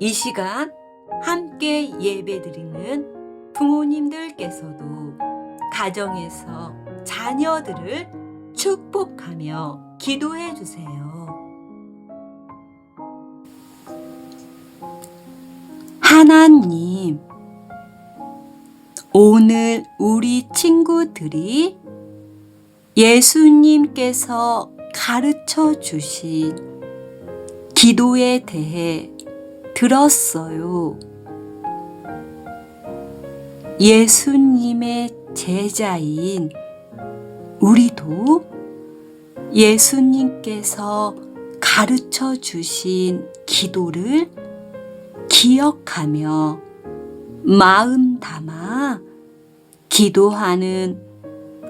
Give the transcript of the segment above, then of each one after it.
이 시간 함께 예배 드리는 부모님들께서도 가정에서 자녀들을 축복하며 기도해 주세요. 하나님, 오늘 우리 친구들이 예수님께서 가르쳐 주신 기도에 대해 들었어요. 예수님의 제자인 우리도 예수님께서 가르쳐 주신 기도를 기억하며 마음 담아 기도하는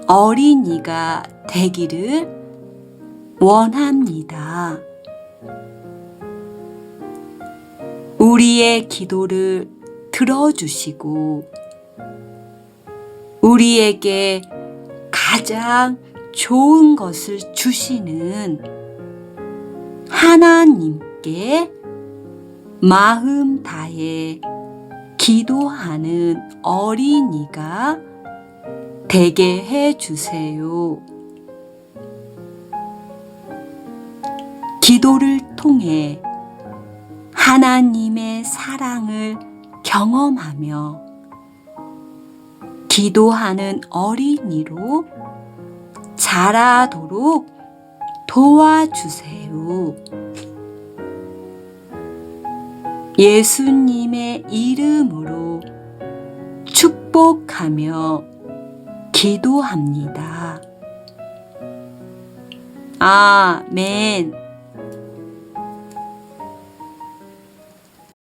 어린이가 되기를 원합니다. 우리의 기도를 들어주시고 우리에게 가장 좋은 것을 주시는 하나님께 마음 다해 기도하는 어린이가 되게 해 주세요. 기도를 통해 하나님의 사랑을 경험하며 기도하는 어린이로 자라도록 도와주세요. 예수님의 이름으로 축복하며 기도합니다. 아멘.